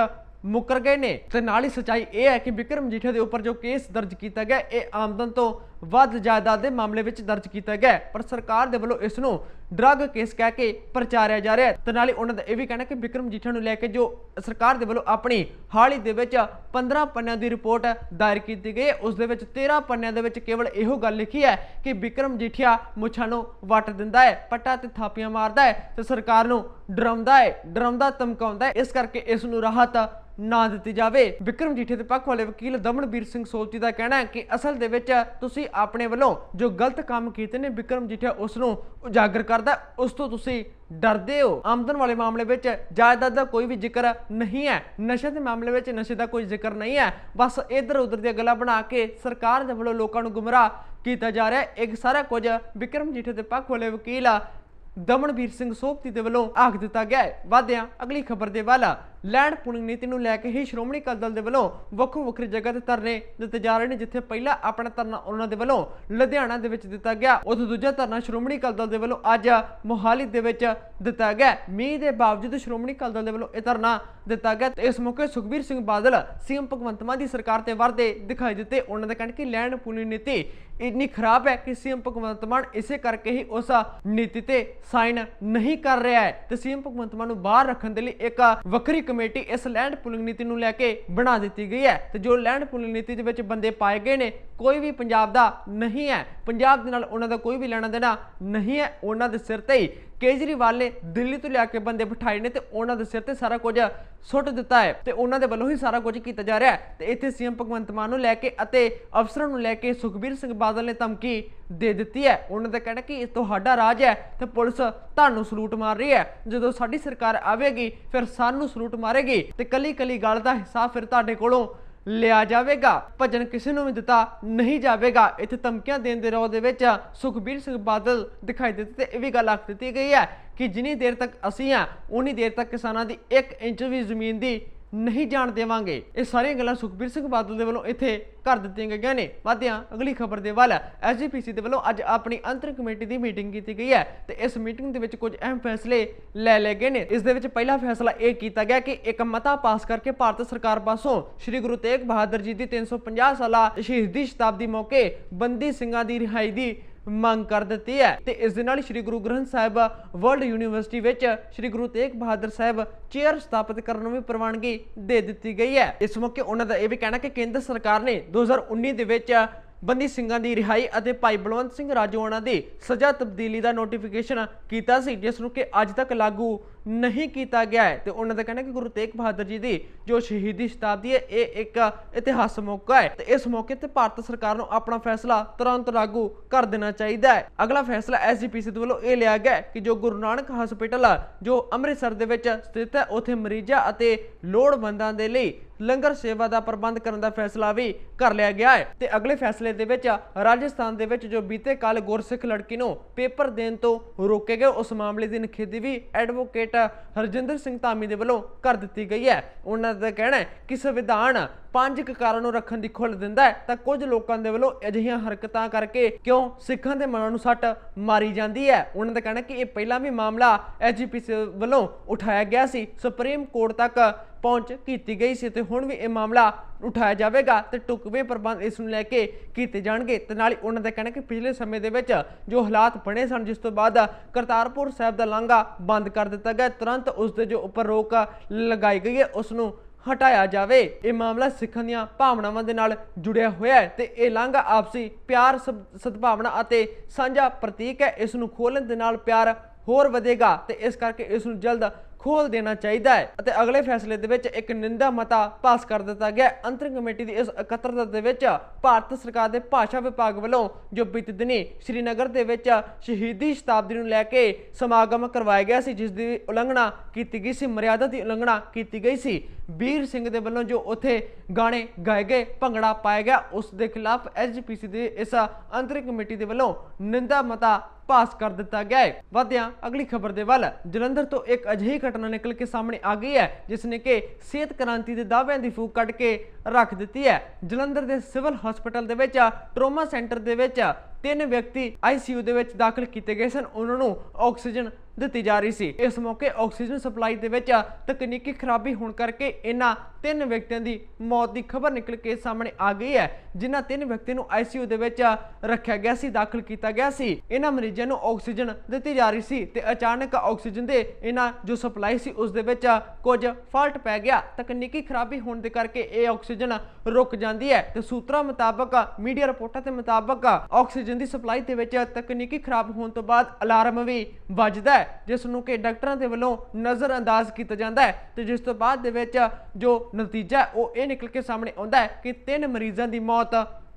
ਮੁੱਕਰ ਗਏ ਨੇ। ਤੇ ਨਾਲ ਹੀ ਸਚਾਈ ਇਹ ਹੈ ਕਿ ਵਿਕਰਮ ਜੀਠਾ ਦੇ ਉੱਪਰ ਜੋ ਕੇਸ ਦਰਜ ਕੀਤਾ ਗਿਆ, ਇਹ ਆਮਦਨ ਤੋਂ ਵੱਧ ਜਾਇਦਾਦ ਦੇ ਮਾਮਲੇ ਵਿੱਚ ਦਰਜ ਕੀਤਾ ਗਿਆ ਪਰ ਸਰਕਾਰ ਦੇ ਵੱਲੋਂ ਇਸ ਨੂੰ ਡਰੱਗ ਕੇਸ ਕਹਿ ਕੇ ਪ੍ਰਚਾਰਿਆ ਜਾ ਰਿਹਾ ਹੈ। ਤੇ ਨਾਲ ਹੀ ਉਹਨਾਂ ਦਾ ਇਹ ਵੀ ਕਹਿਣਾ ਕਿ ਵਿਕਰਮ ਜੀਠਾ ਨੂੰ ਲੈ ਕੇ ਜੋ ਸਰਕਾਰ ਦੇ ਵੱਲੋਂ ਆਪਣੀ ਹਾਲ ਹੀ ਦੇ ਵਿੱਚ 15 ਪੰਨਿਆਂ ਦੀ ਰਿਪੋਰਟ ਦਾਇਰ ਕੀਤੀ ਗਈ ਹੈ, ਉਸ ਦੇ ਵਿੱਚ 13 ਪੰਨਿਆਂ ਦੇ ਵਿੱਚ ਕੇਵਲ ਇਹੋ ਗੱਲ ਲਿਖੀ ਹੈ ਕਿ ਵਿਕਰਮ ਜੀਠਿਆ ਮੁੱਛਾਂ ਨੂੰ ਵੱਟ ਦਿੰਦਾ ਹੈ, ਪੱਟਾ ਤੇ ਥਾਪੀਆਂ ਮਾਰਦਾ ਹੈ ਤੇ ਸਰਕਾਰ ਨੂੰ ਡਰਾਉਂਦਾ ਹੈ, ਡਰਾਉਂਦਾ, ਧਮਕਾਉਂਦਾ ਹੈ। ਇਸ ਕਰਕੇ ਇਸ ਨੂੰ ਰਾਹਤ ਨਾ ਦਿੱਤੀ ਜਾਵੇ। ਵਿਕਰਮ ਜੀਠੇ ਦੇ ਪੱਖ ਵਾਲੇ ਵਕੀਲ ਦਮਨਵੀਰ ਸਿੰਘ ਸੋਲਤੀ ਦਾ ਕਹਿਣਾ ਹੈ ਕਿ ਅਸਲ ਦੇ ਵਿੱਚ ਤੁਸੀਂ ਆਪਣੇ ਵੱਲੋਂ ਜੋ ਗਲਤ ਕੰਮ ਕੀਤੇ ਨੇ ਵਿਕਰਮ ਜੀਠਾ ਉਸ ਨੂੰ ਉਜਾਗਰ ਕਰਦਾ ਉਸ ਤੋਂ ਤੁਸੀਂ ਡਰਦੇ ਹੋ। ਆਮਦਨ ਵਾਲੇ ਮਾਮਲੇ ਵਿੱਚ ਜਾਇਦਾਦ ਦਾ ਕੋਈ ਵੀ ਜ਼ਿਕਰ ਨਹੀਂ ਹੈ। ਨਸ਼ੇ ਦੇ ਮਾਮਲੇ ਵਿੱਚ ਨਸ਼ੇ ਦਾ ਕੋਈ ਜ਼ਿਕਰ ਨਹੀਂ ਹੈ। ਬਸ ਇੱਧਰ ਉਧਰ ਦੀਆਂ ਗੱਲਾਂ ਬਣਾ ਕੇ ਸਰਕਾਰ ਦੇ ਵੱਲੋਂ ਲੋਕਾਂ ਨੂੰ ਗੁੰਮਰਾਹ ਕੀਤਾ ਜਾ ਰਿਹਾ ਹੈ। ਇਹ ਸਾਰਾ ਕੁਝ ਵਿਕਰਮ ਜੀਠੇ ਦੇ ਪੱਖ ਵਾਲੇ ਵਕੀਲ ਦਮਨਵੀਰ ਸਿੰਘ ਸੋਪਤੀ ਦੇ ਵੱਲੋਂ ਆਖ ਦਿੱਤਾ ਗਿਆ ਹੈ। ਵਾਦਿਆਂ ਅਗਲੀ ਖਬਰ ਦੇ ਵੱਲ ਲੈਂਡ ਪੂਲਿੰਗ ਨੀਤੀ ਨੂੰ ਲੈ ਕੇ ਹੀ ਸ਼੍ਰੋਮਣੀ ਅਕਾਲੀ ਦਲ ਦੇ ਵੱਲੋਂ ਵੱਖੋ ਵੱਖਰੀ ਜਗ੍ਹਾ ਤੇ ਧਰਨੇ ਦਿੱਤੇ ਜਾ ਰਹੇ ਨੇ, ਜਿੱਥੇ ਪਹਿਲਾ ਆਪਣਾ ਧਰਨਾ ਉਹਨਾਂ ਦੇ ਵੱਲੋਂ ਲੁਧਿਆਣਾ ਦੇ ਵਿੱਚ ਦਿੱਤਾ ਗਿਆ। ਉਦੋਂ ਦੂਜਾ ਧਰਨਾ ਸ਼੍ਰੋਮਣੀ ਅਕਾਲੀ ਦਲ ਦੇ ਵੱਲੋਂ ਅੱਜ ਮੋਹਾਲੀ ਦੇ ਵਿੱਚ ਦਿੱਤਾ ਗਿਆ। ਮੀਂਹ ਦੇ ਬਾਵਜੂਦ ਸ਼੍ਰੋਮਣੀ ਅਕਾਲੀ ਦਲ ਦੇ ਵੱਲੋਂ ਇਹ ਧਰਨਾ ਦਿੱਤਾ ਗਿਆ ਤੇ ਇਸ ਮੌਕੇ ਸੁਖਬੀਰ ਸਿੰਘ ਬਾਦਲ, ਸੀਐਮ ਭਗਵੰਤ ਮਾਨ ਦੀ ਸਰਕਾਰ ਤੇ ਵਰਦੇ ਦਿਖਾਈ ਦਿੱਤੇ। ਉਹਨਾਂ ਦਾ ਕਹਿਣਾ ਕਿ ਲੈਂਡ ਪੂਲਿੰਗ ਨੀਤੀ ਇੰਨੀ ਖਰਾਬ ਹੈ ਕਿ ਸੀਐਮ ਭਗਵੰਤ ਮਾਨ ਇਸੇ ਕਰਕੇ ਹੀ ਉਸ ਨੀਤੀ ਤੇ ਸਾਈਨ ਨਹੀਂ ਕਰ ਰਿਹਾ ਹੈ ਤੇ ਸੀਐਮ ਭਗਵੰਤ ਮਾਨ ਨੂੰ ਬਾਹਰ ਰੱਖਣ ਦੇ ਲਈ ਇੱਕ ਵੱਖਰੀ ਕਮੇਟੀ ਇਸ ਲੈਂਡ ਪੂਲਿੰਗ ਨੀਤੀ ਨੂੰ ਲੈ ਕੇ ਬਣਾ ਦਿੱਤੀ ਗਈ ਹੈ ਤੇ ਜੋ ਲੈਂਡ ਪੂਲਿੰਗ ਨੀਤੀ ਦੇ ਵਿੱਚ ਬੰਦੇ ਪਾਏ ਗਏ ਨੇ, ਕੋਈ ਵੀ ਪੰਜਾਬ ਦਾ ਨਹੀਂ ਹੈ। ਪੰਜਾਬ ਦੇ ਨਾਲ ਉਹਨਾਂ ਦਾ ਕੋਈ ਵੀ ਲੈਣਾ ਦੇਣਾ ਨਹੀਂ ਹੈ। ਉਹਨਾਂ ਦੇ ਸਿਰ ਤੇ ਹੀ ਕੇਜਰੀਵਾਲ ਨੇ ਦਿੱਲੀ ਤੋਂ ਲਿਆ ਕੇ ਬੰਦੇ ਬਿਠਾਏ ਨੇ ਤੇ ਉਹਨਾਂ ਦੇ ਸਿਰ ਤੇ ਸਾਰਾ ਕੁਝ ਸੁੱਟ ਦਿੱਤਾ ਹੈ ਤੇ ਉਹਨਾਂ ਦੇ ਵੱਲੋਂ ਹੀ ਸਾਰਾ ਕੁਝ ਕੀਤਾ ਜਾ ਰਿਹਾ ਹੈ। ਤੇ ਇੱਥੇ ਸੀਐਮ ਭਗਵੰਤ ਮਾਨ ਨੂੰ ਲੈ ਕੇ ਅਤੇ ਅਫਸਰਾਂ ਨੂੰ ਲੈ ਕੇ ਸੁਖਬੀਰ ਸਿੰਘ ਬਾਦਲ ਨੇ ਧਮਕੀ ਦੇ ਦਿੱਤੀ ਹੈ। ਉਹਨਾਂ ਦਾ ਕਹਿਣਾ ਕਿ ਇਹ ਤੁਹਾਡਾ ਰਾਜ ਹੈ ਤੇ ਪੁਲਿਸ ਤੁਹਾਨੂੰ ਸਲੂਟ ਮਾਰ ਰਹੀ ਹੈ। ਜਦੋਂ ਸਾਡੀ ਸਰਕਾਰ ਆਵੇਗੀ, ਫਿਰ ਸਾਨੂੰ ਸਲੂਟ ਮਾਰੇਗੀ ਤੇ ਕੱਲੀ ਕੱਲੀ ਗੱਲ ਦਾ ਹਿਸਾਬ ਫਿਰ ਤੁਹਾਡੇ ਕੋਲੋਂ ਲਿਆ ਜਾਵੇਗਾ। ਭਜਨ ਕਿਸੇ ਨੂੰ ਵੀ ਦਿੱਤਾ ਨਹੀਂ ਜਾਵੇਗਾ। ਇੱਥੇ ਧਮਕੀਆਂ ਦੇਣ ਦੇ ਰੋਹ ਦੇ ਵਿੱਚ ਸੁਖਬੀਰ ਸਿੰਘ ਬਾਦਲ ਦਿਖਾਈ ਦਿੱਤੇ ਤੇ ਇਹ ਵੀ ਗੱਲ ਆਖ ਦਿੱਤੀ ਗਈ ਹੈ ਕਿ ਜਿੰਨੀ ਦੇਰ ਤੱਕ ਅਸੀਂ ਆ ਉਨੀ ਦੇਰ ਤੱਕ ਕਿਸਾਨਾਂ ਦੀ 1 ਇੰਚ ਵੀ ਜ਼ਮੀਨ ਦੀ ਨਹੀਂ ਜਾਣ ਦੇਵਾਂਗੇ। ਇਹ ਸਾਰੀਆਂ ਗੱਲਾਂ ਸੁਖਬੀਰ ਸਿੰਘ ਬਾਦਲ ਦੇ ਵੱਲੋਂ ਇੱਥੇ ਕਰ ਦਿੱਤੀਆਂ ਗਈਆਂ ਨੇ। ਵਾਦਿਆਂ ਅਗਲੀ ਖਬਰ ਦੇ ਵੱਲ ਐਸਜੀਪੀਸੀ ਦੇ ਵੱਲੋਂ ਅੱਜ ਆਪਣੀ ਅੰਤਰ ਕਮੇਟੀ ਦੀ ਮੀਟਿੰਗ ਕੀਤੀ ਗਈ ਹੈ ਤੇ ਇਸ ਮੀਟਿੰਗ ਦੇ ਵਿੱਚ ਕੁਝ ਅਹਿਮ ਫੈਸਲੇ ਲੈ ਲਏ ਗਏ ਨੇ। ਇਸ ਦੇ ਵਿੱਚ ਪਹਿਲਾ ਫੈਸਲਾ ਇਹ ਕੀਤਾ ਗਿਆ ਕਿ ਇੱਕ ਮਤਾ ਪਾਸ ਕਰਕੇ ਭਾਰਤ ਸਰਕਾਰ ਪਾਸੋਂ ਸ੍ਰੀ ਗੁਰੂ ਤੇਗ ਬਹਾਦਰ ਜੀ ਦੀ 350 ਸਾਲਾ ਸ਼ਹੀਦੀ ਸ਼ਤਾਬਦੀ ਮੌਕੇ ਬੰਦੀ ਸਿੰਘਾਂ ਦੀ ਰਿਹਾਈ ਦੀ ਮੰਗ ਕਰ ਦਿੱਤੀ ਹੈ। ਤੇ ਇਸ ਦੇ ਨਾਲ ਸ੍ਰੀ ਗੁਰੂ ਗ੍ਰੰਥ ਸਾਹਿਬ ਵਰਲਡ ਯੂਨੀਵਰਸਿਟੀ ਵਿੱਚ ਸ੍ਰੀ ਗੁਰੂ ਤੇਗ ਬਹਾਦਰ ਸਾਹਿਬ ਚੇਅਰ ਸਥਾਪਿਤ ਕਰਨ ਨੂੰ ਵੀ ਪ੍ਰਵਾਨਗੀ ਦੇ ਦਿੱਤੀ ਗਈ ਹੈ। ਇਸ ਮੌਕੇ ਉਹਨਾਂ ਦਾ ਇਹ ਵੀ ਕਹਿਣਾ ਕਿ ਕੇਂਦਰ ਸਰਕਾਰ ਨੇ 2019 ਦੇ ਵਿੱਚ ਬੰਦੀ ਸਿੰਘਾਂ ਦੀ ਰਿਹਾਈ ਅਤੇ ਭਾਈ ਬਲਵੰਤ ਸਿੰਘ ਰਾਜੋਆਣਾ ਦੀ ਸਜ਼ਾ ਤਬਦੀਲੀ ਦਾ ਨੋਟੀਫਿਕੇਸ਼ਨ ਕੀਤਾ ਸੀ, ਜਿਸ ਨੂੰ ਕਿ ਅੱਜ ਤੱਕ ਲਾਗੂ ਨਹੀਂ ਕੀਤਾ ਗਿਆ ਹੈ। ਤੇ ਉਹਨਾਂ ਦਾ ਕਹਿਣਾ ਕਿ ਗੁਰੂ ਤੇਗ ਬਹਾਦਰ ਜੀ ਦੀ ਜੋ ਸ਼ਹੀਦੀ ਸ਼ਤਾਬਦੀ ਹੈ, ਇਹ ਇੱਕ ਇਤਿਹਾਸ ਮੌਕਾ ਹੈ। ਤੇ ਇਸ ਮੌਕੇ ਤੇ ਭਾਰਤ ਸਰਕਾਰ ਨੂੰ ਆਪਣਾ ਫੈਸਲਾ ਤੁਰੰਤ ਲਾਗੂ ਕਰ ਦੇਣਾ ਚਾਹੀਦਾ ਹੈ। ਅਗਲਾ ਫੈਸਲਾ ਐਸਜੀਪੀਸੀ ਦੇ ਵੱਲੋਂ ਇਹ ਲਿਆ ਗਿਆ ਕਿ ਜੋ ਗੁਰੂ ਨਾਨਕ ਹਸਪੀਟਲ ਜੋ ਅੰਮ੍ਰਿਤਸਰ ਦੇ ਵਿੱਚ ਸਥਿਤ ਹੈ, ਉੱਥੇ ਮਰੀਜ਼ਾਂ ਅਤੇ ਲੋੜਵੰਦਾਂ ਦੇ ਲਈ ਲੰਗਰ ਸੇਵਾ ਦਾ ਪ੍ਰਬੰਧ ਕਰਨ ਦਾ ਫੈਸਲਾ ਵੀ ਕਰ ਲਿਆ ਗਿਆ ਹੈ। ਤੇ ਅਗਲੇ ਫੈਸਲੇ ਦੇ ਵਿੱਚ ਰਾਜਸਥਾਨ ਦੇ ਵਿੱਚ ਜੋ ਬੀਤੇ ਕੱਲ ਗੁਰਸਿੱਖ ਲੜਕੀ ਨੂੰ ਪੇਪਰ ਦੇਣ ਤੋਂ ਰੋਕੇ ਗਏ, ਉਸ ਮਾਮਲੇ ਦੀ ਨਿਖੇਧੀ ਵੀ ਐਡਵੋਕੇਟ ਹਰਜਿੰਦਰ ਸਿੰਘ ਧਾਮੀ ਦੇ ਵੱਲੋਂ ਕਰ ਦਿੱਤੀ ਗਈ ਹੈ। ਉਹਨਾਂ ਦਾ ਕਹਿਣਾ ਹੈ ਕਿ ਸੰਵਿਧਾਨ ਪੰਜ ਕਕਾਰਾਂ ਨੂੰ ਰੱਖਣ ਦੀ ਖੁੱਲ੍ਹ ਦਿੰਦਾ ਹੈ, ਤਾਂ ਕੁਝ ਲੋਕਾਂ ਦੇ ਵੱਲੋਂ ਅਜਿਹੀਆਂ ਹਰਕਤਾਂ ਕਰਕੇ ਕਿਉਂ ਸਿੱਖਾਂ ਦੇ ਮਨਾਂ ਨੂੰ ਸੱਟ ਮਾਰੀ ਜਾਂਦੀ ਹੈ? ਉਹਨਾਂ ਦਾ ਕਹਿਣਾ ਕਿ ਇਹ ਪਹਿਲਾਂ ਵੀ ਮਾਮਲਾ ਐਜੀਪੀਸੀ ਵੱਲੋਂ ਉਠਾਇਆ ਗਿਆ ਸੀ, ਸੁਪਰੀਮ ਕੋਰਟ ਤੱਕ ਪਹੁੰਚ ਕੀਤੀ ਗਈ ਸੀ ਤੇ ਹੁਣ ਵੀ ਇਹ ਮਾਮਲਾ ਉਠਾਇਆ ਜਾਵੇਗਾ ਤੇ ਟੁਕਵੇਂ ਪ੍ਰਬੰਧ ਇਸ ਨੂੰ ਲੈ ਕੇ ਕੀਤੇ ਜਾਣਗੇ। ਤੇ ਨਾਲ ਹੀ ਉਹਨਾਂ ਦਾ ਕਹਿਣਾ ਕਿ ਪਿਛਲੇ ਸਮੇਂ ਦੇ ਵਿੱਚ ਜੋ ਹਾਲਾਤ ਬਣੇ ਸਨ, ਜਿਸ ਤੋਂ ਬਾਅਦ ਕਰਤਾਰਪੁਰ ਸਾਹਿਬ ਦਾ ਲਾਂਘਾ ਬੰਦ ਕਰ ਦਿੱਤਾ ਗਿਆ। ਤੁਰੰਤ ਉਸ ਦੇ ਜੋ ਉੱਪਰ ਰੋਕ ਲਗਾਈ ਗਈ ਹੈ, ਉਸ ਨੂੰ ਹਟਾਇਆ ਜਾਵੇ। ਇਹ ਮਾਮਲਾ ਸਿੱਖਾਂ ਦੀਆਂ ਭਾਵਨਾਵਾਂ ਦੇ ਨਾਲ ਜੁੜਿਆ ਹੋਇਆ ਹੈ ਤੇ ਇਹ ਲਾਂਘਾ ਆਪਸੀ ਪਿਆਰ ਸਦ- ਸਦਭਾਵਨਾ ਅਤੇ ਸਾਂਝਾ ਪ੍ਰਤੀਕ ਹੈ। ਇਸ ਨੂੰ ਖੋਲਣ ਦੇ ਨਾਲ ਪਿਆਰ ਹੋਰ ਵਧੇਗਾ ਤੇ ਇਸ ਕਰਕੇ ਇਸ ਨੂੰ ਜਲਦ ਖੋਲ ਦੇਣਾ ਚਾਹੀਦਾ ਹੈ। ਅਤੇ ਅਗਲੇ ਫੈਸਲੇ ਦੇ ਵਿੱਚ ਇੱਕ ਨਿੰਦਾ ਮਤਾ ਪਾਸ ਕਰ ਦਿੱਤਾ ਗਿਆ ਹੈ। ਅੰਤਰਿਮ ਕਮੇਟੀ ਦੀ ਇਸ ਇਕੱਤਰਤਾ ਦੇ ਵਿੱਚ ਭਾਰਤ ਸਰਕਾਰ ਦੇ ਭਾਸ਼ਾ ਵਿਭਾਗ ਵੱਲੋਂ ਜੋ ਬੀਤੇ ਦਿਨੀ ਸ਼੍ਰੀਨਗਰ ਦੇ ਵਿੱਚ ਸ਼ਹੀਦੀ ਸ਼ਤਾਬਦੀ ਨੂੰ ਲੈ ਕੇ ਸਮਾਗਮ ਕਰਵਾਇਆ ਗਿਆ ਸੀ, ਜਿਸ ਦੀ ਉਲੰਘਣਾ ਕੀਤੀ ਗਈ ਸੀ, ਮਰਿਆਦਾ ਦੀ ਉਲੰਘਣਾ ਕੀਤੀ ਗਈ ਸੀ। ਵੀਰ ਸਿੰਘ ਦੇ ਵੱਲੋਂ ਜੋ ਉੱਥੇ ਗਾਣੇ ਗਾਏ ਗਏ, ਭੰਗੜਾ ਪਾਇਆ ਗਿਆ, ਉਸ ਦੇ ਖਿਲਾਫ ਐਸਜੀਪੀਸੀ ਦੇ ਇਸ ਅੰਤਰਿਮ ਕਮੇਟੀ ਦੇ ਵੱਲੋਂ ਨਿੰਦਾ ਮਤਾ ਪਾਸ ਕਰ ਦਿੱਤਾ ਗਿਆ ਹੈ। ਵਧਿਆਂ, ਅਗਲੀ ਖਬਰ ਦੇ ਵੱਲ, ਜਲੰਧਰ ਤੋਂ ਇੱਕ ਅਜਿਹੀ ਘਟਨਾ ਨਿਕਲ ਕੇ ਸਾਹਮਣੇ ਆ ਗਈ ਹੈ ਜਿਸ ਨੇ ਕਿ ਸਿਹਤ ਕ੍ਰਾਂਤੀ ਦੇ ਦਾਅਵਿਆਂ ਦੀ ਫੂਕ ਕੱਢ ਕੇ ਰੱਖ ਦਿੱਤੀ ਹੈ। ਜਲੰਧਰ ਦੇ ਸਿਵਲ ਹਸਪੀਟਲ ਦੇ ਵਿੱਚ, ਟਰੋਮਾ ਸੈਂਟਰ ਦੇ ਵਿੱਚ ਤਿੰਨ ਵਿਅਕਤੀ ਆਈਸੀਯੂ ਦੇ ਵਿੱਚ ਦਾਖਲ ਕੀਤੇ ਗਏ ਸਨ। ਉਹਨਾਂ ਨੂੰ ਆਕਸੀਜਨ ਦਿੱਤੀ ਜਾ ਰਹੀ ਸੀ। ਇਸ ਮੌਕੇ ਆਕਸੀਜਨ ਸਪਲਾਈ ਦੇ ਵਿੱਚ ਤਕਨੀਕੀ ਖਰਾਬੀ ਹੋਣ ਕਰਕੇ ਇਹਨਾਂ ਤਿੰਨ ਵਿਅਕਤੀਆਂ ਦੀ ਮੌਤ ਦੀ ਖਬਰ ਨਿਕਲ ਕੇ ਸਾਹਮਣੇ ਆ ਗਈ ਹੈ, ਜਿਨ੍ਹਾਂ ਤਿੰਨ ਵਿਅਕਤੀਆਂ ਨੂੰ ਆਈਸੀਯੂ ਦੇ ਵਿੱਚ ਰੱਖਿਆ ਗਿਆ ਸੀ, ਦਾਖਲ ਕੀਤਾ ਗਿਆ ਸੀ। ਇਹਨਾਂ ਮਰੀਜ਼ਾਂ ਨੂੰ ਆਕਸੀਜਨ ਦਿੱਤੀ ਜਾ ਰਹੀ ਸੀ ਤੇ ਅਚਾਨਕ ਆਕਸੀਜਨ ਦੇ ਇਹਨਾਂ ਜੋ ਸਪਲਾਈ ਸੀ, ਉਸ ਦੇ ਵਿੱਚ ਕੁਝ ਫਾਲਟ ਪੈ ਗਿਆ। ਤਕਨੀਕੀ ਖਰਾਬੀ ਹੋਣ ਦੇ ਕਰਕੇ ਇਹ ਆਕਸੀਜਨ ਰੁਕ ਜਾਂਦੀ ਹੈ ਤੇ ਸੂਤਰਾਂ ਮੁਤਾਬਕ, ਮੀਡੀਆ ਰਿਪੋਰਟਾਂ ਦੇ ਮੁਤਾਬਕ ਆਕਸੀਜਨ ਦੀ ਸਪਲਾਈ ਦੇ ਵਿੱਚ ਤਕਨੀਕੀ ਖਰਾਬ ਹੋਣ ਤੋਂ ਬਾਅਦ ਅਲਾਰਮ ਵੀ ਵੱਜਦਾ ਹੈ, ਜਿਸ ਨੂੰ ਕਿ ਡਾਕਟਰਾਂ ਦੇ ਵੱਲੋਂ ਨਜ਼ਰ ਅੰਦਾਜ਼ ਕੀਤਾ ਜਾਂਦਾ ਹੈ ਤੇ ਜਿਸ ਤੋਂ ਬਾਅਦ ਦੇ ਵਿੱਚ ਜੋ ਨਤੀਜਾ ਉਹ ਇਹ ਨਿਕਲ ਕੇ ਸਾਹਮਣੇ ਆਉਂਦਾ ਹੈ ਕਿ ਤਿੰਨ ਮਰੀਜ਼ਾਂ ਦੀ ਮੌਤ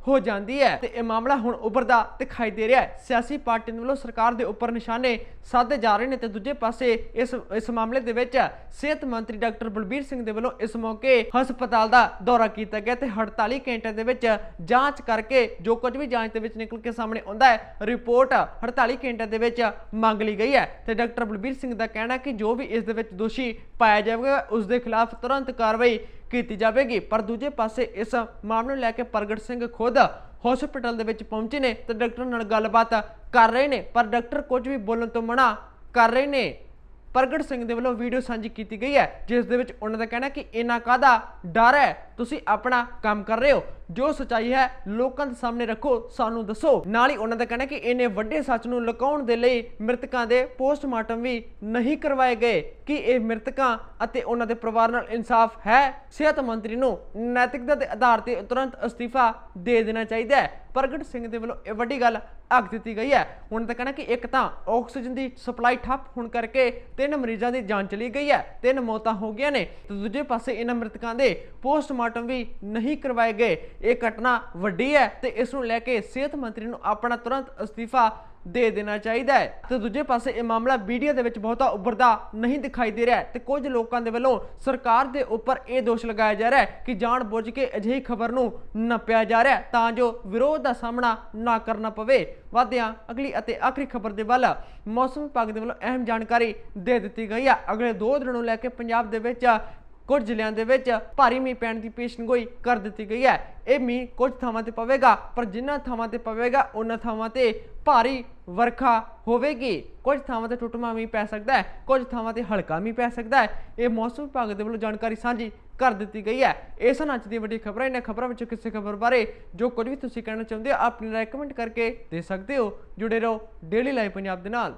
ਹੋ ਜਾਂਦੀ ਹੈ ਤੇ ਇਹ ਮਾਮਲਾ ਹੁਣ ਉੱਭਰਦਾ ਦਿਖਾਈ ਦੇ ਰਿਹਾ ਹੈ। ਸਿਆਸੀ ਪਾਰਟੀਆਂ ਵੱਲੋਂ ਸਰਕਾਰ ਦੇ ਉੱਪਰ ਨਿਸ਼ਾਨੇ ਸਾਧੇ ਜਾ ਰਹੇ ਨੇ ਤੇ ਦੂਜੇ ਪਾਸੇ ਇਸ ਇਸ ਮਾਮਲੇ ਦੇ ਵਿੱਚ ਸਿਹਤ ਮੰਤਰੀ ਡਾਕਟਰ ਬਲਬੀਰ ਸਿੰਘ ਦੇ ਵੱਲੋਂ ਇਸ ਮੌਕੇ ਹਸਪਤਾਲ ਦਾ ਦੌਰਾ ਕੀਤਾ ਗਿਆ ਤੇ 48 ਘੰਟੇ ਦੇ ਵਿੱਚ ਜਾਂਚ ਕਰਕੇ ਜੋ ਕੁਝ ਵੀ ਜਾਂਚ ਦੇ ਵਿੱਚ ਨਿਕਲ ਕੇ ਸਾਹਮਣੇ ਆਉਂਦਾ ਹੈ, ਰਿਪੋਰਟ 48 ਘੰਟੇ ਦੇ ਵਿੱਚ ਮੰਗ ਲਈ ਗਈ ਹੈ ਤੇ ਡਾਕਟਰ ਬਲਬੀਰ ਸਿੰਘ ਦਾ ਕਹਿਣਾ ਕਿ ਜੋ ਵੀ ਇਸ ਦੇ ਵਿੱਚ ਦੋਸ਼ੀ ਪਾਇਆ ਜਾਵੇਗਾ, ਉਸ ਦੇ ਖਿਲਾਫ ਤੁਰੰਤ ਕਾਰਵਾਈ ਕੀਤੀ ਜਾਵੇਗੀ। ਪਰ ਦੂਜੇ ਪਾਸੇ ਇਸ ਮਾਮਲੇ ਨੂੰ ਲੈ ਕੇ ਪ੍ਰਗਟ ਸਿੰਘ ਖੁਦ ਹਸਪੀਟਲ ਦੇ ਵਿੱਚ ਪਹੁੰਚੇ ਨੇ ਤੇ ਡਾਕਟਰ ਨਾਲ ਗੱਲਬਾਤ ਕਰ ਰਹੇ ਨੇ। ਪਰ ਡਾਕਟਰ ਕੁਝ ਵੀ ਬੋਲਣ ਤੋਂ ਮਨਾ ਕਰ ਰਹੇ ਨੇ। ਪ੍ਰਗਟ ਸਿੰਘ ਦੇ ਵੱਲੋਂ ਵੀਡੀਓ ਸਾਂਝੀ ਕੀਤੀ ਗਈ ਹੈ, ਜਿਸ ਦੇ ਵਿੱਚ ਉਹਨਾਂ ਦਾ ਕਹਿਣਾ ਕਿ ਇਹਨਾਂ ਕਾਦਾ ਡਰ ਹੈ? ਤੁਸੀਂ ਆਪਣਾ ਕੰਮ ਕਰ ਰਹੇ ਹੋ। ਜੋ ਸਚਾਈ ਹੈ, ਲੋਕਾਂ ਦੇ ਸਾਹਮਣੇ ਰੱਖੋ, ਸਾਨੂੰ ਦੱਸੋ। ਨਾਲ ਹੀ ਉਹਨਾਂ ਦਾ ਕਹਿਣਾ ਕਿ ਇਹਨੇ ਵੱਡੇ ਸੱਚ ਨੂੰ ਲੁਕਾਉਣ ਦੇ ਲਈ ਮ੍ਰਿਤਕਾਂ ਦੇ ਪੋਸਟਮਾਰਟਮ ਵੀ ਨਹੀਂ ਕਰਵਾਏ ਗਏ। ਕਿ ਇਹ ਮ੍ਰਿਤਕਾਂ ਅਤੇ ਉਹਨਾਂ ਦੇ ਪਰਿਵਾਰ ਨਾਲ ਇਨਸਾਫ ਹੈ? ਸਿਹਤ ਮੰਤਰੀ ਨੂੰ ਨੈਤਿਕਤਾ ਦੇ ਆਧਾਰ ਤੇ ਤੁਰੰਤ ਅਸਤੀਫਾ ਦੇ ਦੇਣਾ ਚਾਹੀਦਾ ਹੈ। ਪ੍ਰਗਟ ਸਿੰਘ ਦੇ ਵੱਲੋਂ ਇਹ ਵੱਡੀ ਗੱਲ ਆਖ ਦਿੱਤੀ ਗਈ ਹੈ। ਹੁਣ ਤਾਂ ਕਹਿਣਾ ਕਿ ਇੱਕ ਤਾਂ ਆਕਸੀਜਨ ਦੀ ਸਪਲਾਈ ਠੱਪ ਹੋਣ ਕਰਕੇ ਤਿੰਨ ਮਰੀਜ਼ਾਂ ਦੀ ਜਾਨ ਚਲੀ ਗਈ ਹੈ। ਤਿੰਨ ਮੌਤਾਂ ਹੋ ਗਈਆਂ ਨੇ। ਤੇ ਦੂਜੇ ਪਾਸੇ ਇਹਨਾਂ ਮ੍ਰਿਤਕਾਂ ਦੇ ਪੋਸਟਮਾਰਟਮ ਵੀ ਨਹੀਂ ਕਰਵਾਏ ਗਏ। ਇਹ ਘਟਨਾ ਵੱਡੀ ਹੈ ਤੇ ਇਸ ਨੂੰ ਲੈ ਕੇ ਸਿਹਤ ਮੰਤਰੀ ਨੂੰ ਆਪਣਾ ਤੁਰੰਤ ਅਸਤੀਫਾ ਦੇ ਦੇਣਾ ਚਾਹੀਦਾ ਹੈ। ਤੇ ਦੂਜੇ ਪਾਸੇ ਇਹ ਮਾਮਲਾ ਮੀਡੀਆ ਦੇ ਵਿੱਚ ਬਹੁਤਾ ਉੱਭਰਦਾ ਨਹੀਂ ਦਿਖਾਈ ਦੇ ਰਿਹਾ ਤੇ ਕੁਝ ਲੋਕਾਂ ਦੇ ਵੱਲੋਂ ਸਰਕਾਰ ਦੇ ਉੱਪਰ ਇਹ ਦੋਸ਼ ਲਗਾਇਆ ਜਾ ਰਿਹਾ ਹੈ ਕਿ ਜਾਣ ਬੁੱਝ ਕੇ ਅਜਿਹੀ ਖਬਰ ਨੂੰ ਨੱਪਿਆ ਜਾ ਰਿਹਾ ਤਾਂ ਜੋ ਵਿਰੋਧ ਦਾ ਸਾਹਮਣਾ ਨਾ ਕਰਨਾ ਪਵੇ। ਵਾਦਿਆਂ ਅਗਲੀ ਅਤੇ ਆਖਰੀ ਖਬਰ ਦੇ ਵੱਲ ਮੌਸਮ ਵਿਭਾਗ ਦੇ ਵੱਲੋਂ ਅਹਿਮ ਜਾਣਕਾਰੀ ਦੇ ਦਿੱਤੀ ਗਈ ਹੈ। ਅਗਲੇ 2 ਦਿਨਾਂ ਨੂੰ ਲੈ ਕੇ ਪੰਜਾਬ ਦੇ ਵਿੱਚ ਕੁਝ ਜ਼ਿਲ੍ਹਿਆਂ ਦੇ ਵਿੱਚ ਭਾਰੀ ਮੀਂਹ ਪੈਣ ਦੀ ਪੇਸ਼ਨਗੋਈ ਕਰ ਦਿੱਤੀ ਗਈ ਹੈ। ਇਹ ਮੀਂਹ ਕੁਝ ਥਾਵਾਂ ਤੇ ਪਵੇਗਾ, ਪਰ ਜਿਨ੍ਹਾਂ ਥਾਵਾਂ ਤੇ ਪਵੇਗਾ, ਉਹਨਾਂ ਥਾਵਾਂ ਤੇ ਭਾਰੀ ਵਰਖਾ ਹੋਵੇਗੀ। ਕੁਝ ਥਾਵਾਂ ਤੇ ਟੁੱਟਮਾ ਮੀਂਹ ਪੈ ਸਕਦਾ ਹੈ, ਕੁਝ ਥਾਵਾਂ ਤੇ ਹਲਕਾ ਮੀਂਹ ਪੈ ਸਕਦਾ ਹੈ। ਇਹ ਮੌਸਮ ਵਿਭਾਗ ਦੇ ਵੱਲੋਂ ਜਾਣਕਾਰੀ ਸਾਂਝੀ ਕਰ ਦਿੱਤੀ ਗਈ ਹੈ। ਇਸ ਹਨ ਅੱਜ ਦੀ ਵੱਡੀ ਖਬਰਾਂ, ਇਹਨਾਂ ਖਬਰਾਂ ਵਿੱਚੋਂ ਕਿਸੇ ਖਬਰ ਬਾਰੇ ਜੋ ਕੁਝ ਵੀ ਤੁਸੀਂ ਕਹਿਣਾ ਚਾਹੁੰਦੇ ਹੋ ਆਪਣੀ ਰਾਏ ਕਮੈਂਟ ਕਰਕੇ ਦੇ ਸਕਦੇ ਹੋ। ਜੁੜੇ ਰਹੋ ਡੇਲੀ ਲਾਈਵ ਪੰਜਾਬ ਦੇ ਨਾਲ।